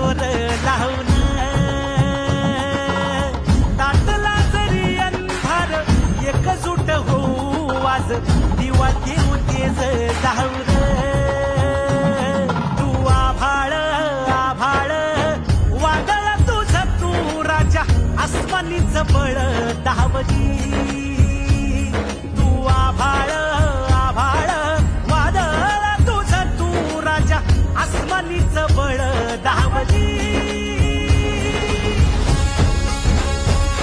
जोर लावून. ताटला जरी अंधार एकजूट होऊ आज दिवा देऊ तेज जाऊ तू आभाळ आभाळ वादळ तुझ तू राजा आसमानीच बळ दावली.